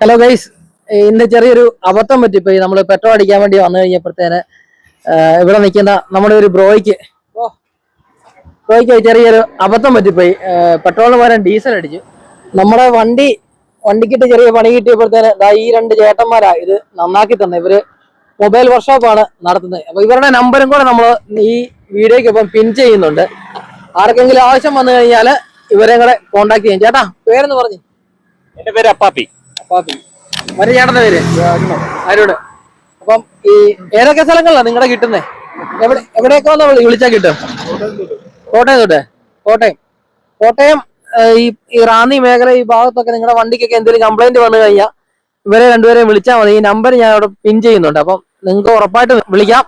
Hello guys ഇന്ന് ചെറിയൊരു അബദ്ധം പറ്റിപ്പോയി. നമ്മൾ പെട്രോൾ അടിക്കാൻ വേണ്ടി വന്നു കഴിഞ്ഞപ്പോഴത്തേന് ഇവിടെ നിൽക്കുന്ന നമ്മുടെ ഒരു ബ്രോയ്ക്ക് ബ്രോയ്ക്ക് ചെറിയൊരു അബദ്ധം പറ്റിപ്പോയി. പെട്രോളിന് പകരം ഡീസൽ അടിച്ചു. നമ്മുടെ വണ്ടി വണ്ടിക്കിട്ട് ചെറിയ പണി കിട്ടിയപ്പോഴത്തേന് ദാ ഈ രണ്ട് ചേട്ടന്മാരാ ഇത് നന്നാക്കി തന്നെ ഇവർ മൊബൈൽ വർക്ക്ഷോപ്പാണ് നടത്തുന്നത്. അപ്പൊ ഇവരുടെ നമ്പറും കൂടെ നമ്മൾ ഈ വീഡിയോയ്ക്കൊപ്പം പിൻ ചെയ്യുന്നുണ്ട്. ആർക്കെങ്കിലും ആവശ്യം വന്നു കഴിഞ്ഞാൽ ഇവരെ കൂടെ കോണ്ടാക്ട് ചെയ്യും. ചേട്ടാ പേരെന്ന് പറഞ്ഞു. എന്റെ പേര് അപ്പാപ്പി. പാപ്പി മറ്റേ ചേട്ടന്റെ പേര്? ആരോട്? അപ്പം ഈ ഏതൊക്കെ സ്ഥലങ്ങളിലാണ് നിങ്ങളുടെ കിട്ടുന്നേ? എവിടെ എവിടെയൊക്കെ വന്ന് വിളിച്ചാൽ വിളിച്ചാ കിട്ടും കോട്ടയം തൊട്ട്. കോട്ടയം. കോട്ടയം ഈ ഈ റാന്നി മേഖല ഈ ഭാഗത്തൊക്കെ നിങ്ങളുടെ വണ്ടിക്കൊക്കെ എന്തെങ്കിലും കംപ്ലൈന്റ് വന്നു കഴിഞ്ഞാൽ ഇവരെ രണ്ടുപേരെയും വിളിച്ചാൽ മതി. ഈ നമ്പർ ഞാൻ അവിടെ പിൻ ചെയ്യുന്നുണ്ട്. അപ്പം നിങ്ങൾക്ക് ഉറപ്പായിട്ട് വിളിക്കാം.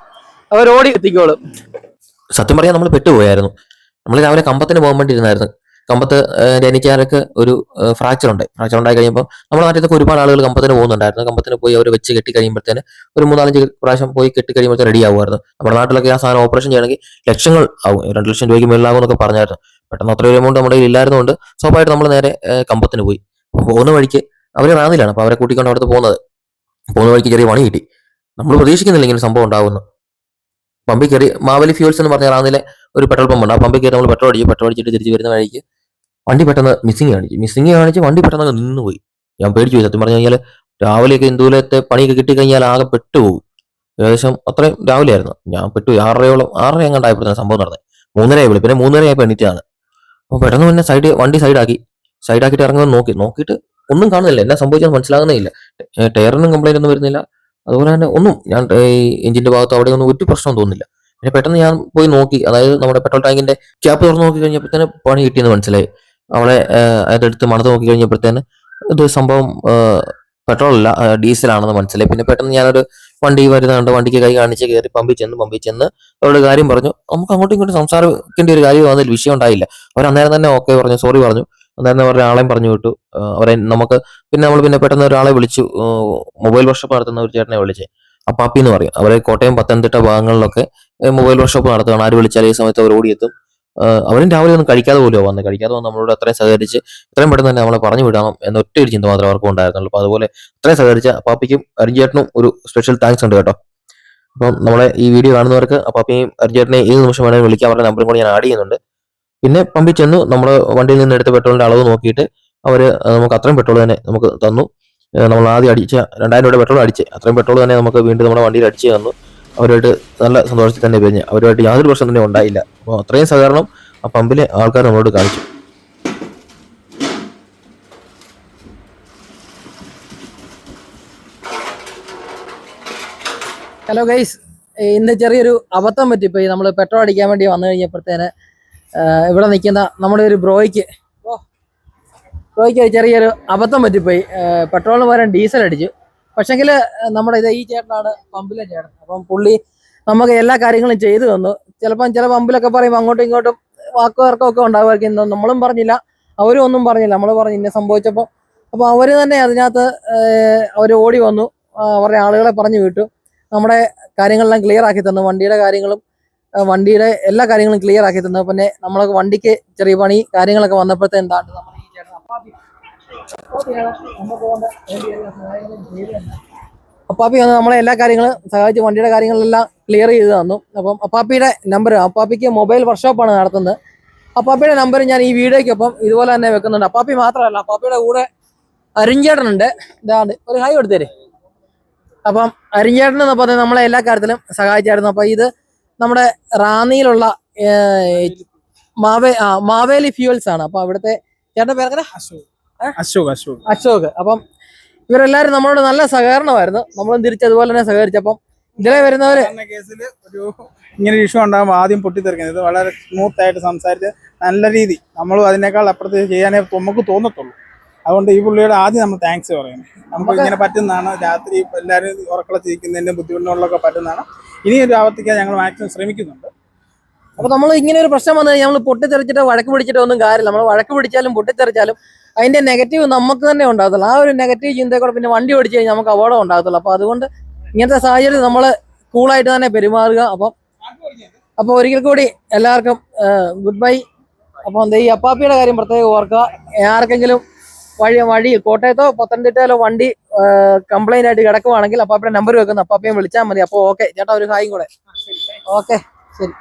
അവർ ഓടി എത്തിക്കോളും. സത്യം പറയാൻ നമ്മൾ പെട്ടുപോയായിരുന്നു. നമ്മൾ രാവിലെ കമ്പത്തിന് പോകാൻ വേണ്ടി ഇരുന്നായിരുന്നു. കമ്പത്ത് ഏഹ്, ഒരു ഫ്രാക്ചർ ഉണ്ട്. ഫ്രാക്ചർ ഉണ്ടായി കഴിയുമ്പോൾ നമ്മുടെ നാട്ടിലൊക്കെ ഒരുപാട് ആളുകൾ കമ്പത്തിന് പോകുന്നുണ്ടായിരുന്നു. കമ്പത്തിന് പോയി അവർ വെച്ച് കെട്ടി കഴിയുമ്പോഴത്തേന് ഒരു മൂന്നാലഞ്ച് പ്രാവശ്യം പോയി കെട്ടി കഴിയുമ്പോൾ റെഡി ആവുമായിരുന്നു. നമ്മുടെ നാട്ടിലൊക്കെ ആ സാധനം ഓപ്പറേഷൻ ചെയ്യണമെങ്കിൽ ലക്ഷങ്ങൾ ആവും. രണ്ട് ലക്ഷം രൂപയ്ക്ക് മേളിലാകും എന്നൊക്കെ പറഞ്ഞായിരുന്നു. പെട്ടെന്ന് അത്ര ഒരു എമൗണ്ട് നമ്മുടെ കയ്യിൽ ഇല്ലായിരുന്നതുകൊണ്ട് സ്വാഭാവികമായിട്ട് നമ്മൾ നേരെ കമ്പത്തിന് പോയി. പോകുന്ന വഴിക്ക് അവർ റാന്നിലാണ്. അപ്പോൾ അവരെ കൂട്ടിക്കൊണ്ട് അവിടുത്തെ പോകുന്നത്. പോകുന്ന വഴിക്ക് ചെറിയ പണി കിട്ടി. നമ്മൾ പ്രതീക്ഷിക്കുന്നില്ല ഇങ്ങനെ സംഭവം ഉണ്ടാവുന്നു പമ്പിൽ കയറി മാവലി ഫ്യൂൽസ് എന്ന് പറഞ്ഞ റാന്നിലെ ഒരു പെട്രോൾ പമ്പ് ഉണ്ട്. ആ പമ്പിൽ കയറി നമ്മൾ പെട്രോൾ അടിച്ചു പെട്രോൾ അടിച്ചിട്ട് തിരിച്ച് വരുന്ന വഴിക്ക് വണ്ടി പെട്ടെന്ന് മിസ്സിങ് കാണിച്ചു. മിസ്സിങ് കാണിച്ച് വണ്ടി പെട്ടെന്ന് നിന്ന് പോയി ഞാൻ പേടിച്ചു പോയി. സത്യം പറഞ്ഞു കഴിഞ്ഞാൽ രാവിലെയൊക്കെ ഇന്ദുലത്തെ പണിയൊക്കെ കിട്ടിക്കഴിഞ്ഞാൽ ആകെ പെട്ടുപോകും. ഏകദേശം അത്രയും രാവിലെ ആയിരുന്നു ഞാൻ പെട്ടു ആറരയോളം ആറര എങ്ങാണ്ടായപ്പോഴത്തേന് സംഭവം നടന്നത്. മൂന്നര ആയി പിന്നെ മൂന്നര ആയപ്പോൾ എണീറ്റാണ് അപ്പോൾ പെട്ടെന്ന് പിന്നെ സൈഡ് വണ്ടി സൈഡാക്കി സൈഡാക്കിയിട്ട് ഇറങ്ങുമെന്ന് നോക്കി. നോക്കിയിട്ട് ഒന്നും കാണുന്നില്ല. എന്നാ സംഭവിച്ചാൽ മനസ്സിലാകുന്നേ ഇല്ല ടയറിനും കംപ്ലൈന്റ് ഒന്നും വരുന്നില്ല. അതുപോലെ തന്നെ ഒന്നും ഞാൻ ഈ എഞ്ചിന്റെ ഭാഗത്ത് അവിടെ ഒന്നും ഒരു പ്രശ്നം തോന്നുന്നില്ല. പിന്നെ പെട്ടെന്ന് ഞാൻ പോയി നോക്കി. അതായത് നമ്മുടെ പെട്രോൾ ടാങ്കിന്റെ ക്യാപ്പ് തുറന്ന് നോക്കി കഴിഞ്ഞപ്പോൾ തന്നെ പണി കിട്ടിയെന്ന് മനസ്സിലായി. അവളെ അതിന്റെ അടുത്ത് മണത്ത് നോക്കി കഴിഞ്ഞപ്പോഴത്തേന് ഇത് സംഭവം പെട്രോൾ അല്ല ഡീസലാണെന്ന് മനസ്സിലായി. പിന്നെ പെട്ടെന്ന് ഞാനൊരു വണ്ടി വരുന്നുണ്ട് വണ്ടിക്ക് കൈ കാണിച്ച് കയറി പമ്പിൽ ചെന്ന് പമ്പിൽ ചെന്ന് അവരുടെ കാര്യം പറഞ്ഞു. നമുക്ക് അങ്ങോട്ടും ഇങ്ങോട്ടും സംസാരിക്കേണ്ട ഒരു കാര്യം അതിൽ വിഷയം ഉണ്ടായില്ല. അവർ അന്നേരം തന്നെ ഓക്കെ പറഞ്ഞു സോറി പറഞ്ഞു. അന്നേരം അവരുടെ ആളെയും പറഞ്ഞു വിട്ടു. അവരെ നമുക്ക് പിന്നെ നമ്മൾ പിന്നെ പെട്ടെന്ന് ഒരാളെ വിളിച്ചു മൊബൈൽ വർക്ക്ഷോപ്പ് നടത്തുന്ന ഒരു ചേട്ടനെ വിളിച്ചേ. പാപ്പി എന്ന് പറയും. അവരെ കോട്ടയം പത്തനംതിട്ട ഭാഗങ്ങളിലൊക്കെ മൊബൈൽ വർക്ക്ഷോപ്പ് നടത്തുകയാണ്. ആര് വിളിച്ചാൽ ഈ സമയത്ത് അവർ ഓടിയെത്തും. അവരും രാവിലെ ഒന്നും കഴിക്കാതെ പോലും വന്നത് കഴിക്കാതെ വന്ന് നമ്മളോട് അത്രയും സഹകരിച്ച് ഇത്രയും പെട്ടെന്ന് തന്നെ നമ്മളെ പറഞ്ഞു വിടണം എന്ന ഒറ്റ ഒരു ചിന്ത മാത്രമേ അവർക്കും ഉണ്ടായിരുന്നുള്ളൂ. അപ്പോൾ അതുപോലെ അത്രയും സഹകരിച്ച പാപ്പിക്കും അരിഞ്ചേട്ടനും ഒരു സ്പെഷ്യൽ താങ്ക്സ് ഉണ്ട് കേട്ടോ. അപ്പം നമ്മളെ ഈ വീഡിയോ കാണുന്നവർക്ക് പാപ്പിയും അരിഞ്ചേട്ടനെ ഏത് നിമിഷം വേണമെങ്കിലും വിളിക്കാൻ അവരുടെ നമ്പറും കൂടി ഞാൻ ആഡ് ചെയ്യുന്നുണ്ട്. പിന്നെ പമ്പിൽ ചെന്നു നമ്മൾ വണ്ടിയിൽ നിന്ന് എടുത്ത പെട്രോളിന്റെ അളവ് നോക്കിയിട്ട് അവർ നമുക്ക് അത്രയും പെട്രോൾ തന്നെ നമുക്ക് തന്നു. നമ്മൾ ആദ്യം അടിച്ച രണ്ടായിരം രൂപയുടെ പെട്രോൾ അടിച്ച്. അത്രയും പെട്രോൾ തന്നെ നമുക്ക് വീണ്ടും നമ്മുടെ വണ്ടിയിൽ അടിച്ച് തന്നു. അവരുമായിട്ട് നല്ല സന്തോഷത്തിൽ തന്നെ പിരിഞ്ഞ്. അവരുമായിട്ട് യാതൊരു പ്രശ്നം തന്നെ ഉണ്ടായില്ല. അപ്പോൾ അത്രയും സഹകരണം ആ പമ്പിലെ ആൾക്കാർ നമ്മളോട് കാണിച്ചു. ഹലോ ഗൈസ് ഇന്ന് ചെറിയൊരു അബദ്ധം പറ്റിപ്പോയി. നമ്മൾ പെട്രോൾ അടിക്കാൻ വേണ്ടി വന്നു കഴിഞ്ഞപ്പോഴത്തേന് ഇവിടെ നിൽക്കുന്ന നമ്മുടെ ഒരു ബ്രോയ്ക്ക് ബ്രോയ്ക്ക് ചെറിയൊരു അബദ്ധം പറ്റിപ്പോയി. പെട്രോളിന് പകരം ഡീസൽ അടിച്ചു. പക്ഷെങ്കിൽ നമ്മുടെ ഇത് ഈ ചേട്ടനാണ് പമ്പിലെ ചേട്ടൻ. അപ്പം പുള്ളി നമുക്ക് എല്ലാ കാര്യങ്ങളും ചെയ്തു തന്നു. ചിലപ്പം ചില പമ്പിലൊക്കെ പറയും അങ്ങോട്ടും ഇങ്ങോട്ടും വാക്കു തർക്കമൊക്കെ ഉണ്ടാകുമായിരിക്കും നമ്മളും പറഞ്ഞില്ല. അവരും ഒന്നും പറഞ്ഞില്ല. നമ്മൾ പറഞ്ഞു ഇന്നെ സംഭവിച്ചപ്പോൾ അപ്പോൾ അവർ തന്നെ അതിനകത്ത് അവർ ഓടി വന്നു. അവരുടെ ആളുകളെ പറഞ്ഞു വിട്ടു. നമ്മുടെ കാര്യങ്ങളെല്ലാം ക്ലിയർ ആക്കി തന്നു. വണ്ടിയുടെ കാര്യങ്ങളും വണ്ടിയുടെ എല്ലാ കാര്യങ്ങളും ക്ലിയർ ആക്കി തന്നു. പിന്നെ നമ്മളെ വണ്ടിക്ക് ചെറിയ പണി കാര്യങ്ങളൊക്കെ വന്നപ്പോഴത്തെ എന്താണ്? നമ്മൾ ഈ ചേട്ടൻ അപ്പാപ്പി. അപ്പാപ്പി വന്ന് നമ്മളെ എല്ലാ കാര്യങ്ങളും സഹായിച്ച് വണ്ടിയുടെ കാര്യങ്ങളെല്ലാം ക്ലിയർ ചെയ്ത് തന്നു. അപ്പം അപ്പാപ്പിയുടെ നമ്പർ അപ്പാപ്പിക്ക് മൊബൈൽ വർക്ക്ഷോപ്പാണ് നടത്തുന്നത്. അപ്പാപ്പിയുടെ നമ്പർ ഞാൻ ഈ വീഡിയോയ്ക്കൊപ്പം ഇതുപോലെ തന്നെ വെക്കുന്നുണ്ട്. അപ്പാപ്പി മാത്രമല്ല അപ്പാപ്പിയുടെ കൂടെ അരിഞ്ചേട്ടനുണ്ട് ഇതാണ്ട് ഒരു ഹൈ കൊടുത്തേര്. അപ്പം അരിഞ്ചേട്ടൻ എന്ന് പറഞ്ഞാൽ നമ്മളെ എല്ലാ കാര്യത്തിലും സഹായിച്ചായിരുന്നു. അപ്പം ഇത് നമ്മുടെ റാന്നിയിലുള്ള മാവേ മാവേലി ഫ്യൂവൽസ് ആണ്. അപ്പം അവിടുത്തെ ചേട്ടന്റെ പേരെങ്ങനെ? അശോക്. അശോക് അശോക്. അശോക്. അപ്പം ഇവരെല്ലാരും നമ്മളോട് നല്ല സഹകരണമായിരുന്നു. നമ്മളും തിരിച്ചതുപോലെ തന്നെ സഹകരിച്ചപ്പം ഇതിലെ വരുന്നവര് കേസിൽ ഒരു ഇങ്ങനെ ഒരു ഇഷ്യൂ ഉണ്ടാകുമ്പോൾ ആദ്യം പൊട്ടിത്തെറിക്കുന്നത്. ഇത് വളരെ സ്മൂത്ത് ആയിട്ട് സംസാരിച്ച് നല്ല രീതി നമ്മളും അതിനേക്കാൾ അപ്പുറത്ത് ചെയ്യാനേ നമുക്ക് തോന്നത്തുള്ളൂ. അതുകൊണ്ട് ഈ പുള്ളിയുടെ ആദ്യം നമ്മൾ താങ്ക്സ് പറയുന്നു നമുക്ക് ഇങ്ങനെ പറ്റുന്നതാണ്. രാത്രി എല്ലാവരും ഉറക്കളത്തിരിക്കുന്നതിന്റെ ബുദ്ധിമുട്ടുകളിലൊക്കെ പറ്റുന്നതാണ്. ഇനി ഒരു ആവർത്തിക്കാൻ ഞങ്ങൾ മാക്സിമം ശ്രമിക്കുന്നുണ്ട്. അപ്പോൾ നമ്മൾ ഇങ്ങനെ ഒരു പ്രശ്നം വന്നു കഴിഞ്ഞാൽ നമ്മൾ പൊട്ടിത്തെറിച്ചിട്ട് വഴക്ക് പിടിച്ചിട്ടോ ഒന്നും കാര്യമില്ല. നമ്മൾ വഴക്ക് പിടിച്ചാലും പൊട്ടിത്തെറിച്ചാലും അതിന്റെ നെഗറ്റീവ് നമുക്ക് തന്നെ ഉണ്ടാകത്തുള്ളൂ. ആ ഒരു നെഗറ്റീവ് ചിന്തയോടെ കൂടെ പിന്നെ വണ്ടി ഓടിച്ചു കഴിഞ്ഞാൽ നമുക്ക് അപകടം ഉണ്ടാകത്തുള്ളൂ. അപ്പൊ അതുകൊണ്ട് ഇങ്ങനത്തെ സാഹചര്യം നമ്മൾ കൂളായിട്ട് തന്നെ പെരുമാറുക. അപ്പം അപ്പോൾ ഒരിക്കൽ കൂടി എല്ലാവർക്കും ഗുഡ് ബൈ അപ്പോൾ എന്താ ഈ അപ്പാപ്പിയുടെ കാര്യം പ്രത്യേകം ഓർക്കുക. ആർക്കെങ്കിലും വഴി വഴി കോട്ടയത്തോ പത്തനംതിട്ടയിലോ വണ്ടി കംപ്ലൈന്റ് ആയിട്ട് കിടക്കുവാണെങ്കിൽ അപ്പാപ്പിയുടെ നമ്പർ വെക്കുന്നു അപ്പാപ്പയും വിളിച്ചാൽ മതി. അപ്പോൾ ഓക്കെ ചേട്ടാ ഒരു ഹായും കൂടെ. ഓക്കെ ശരി.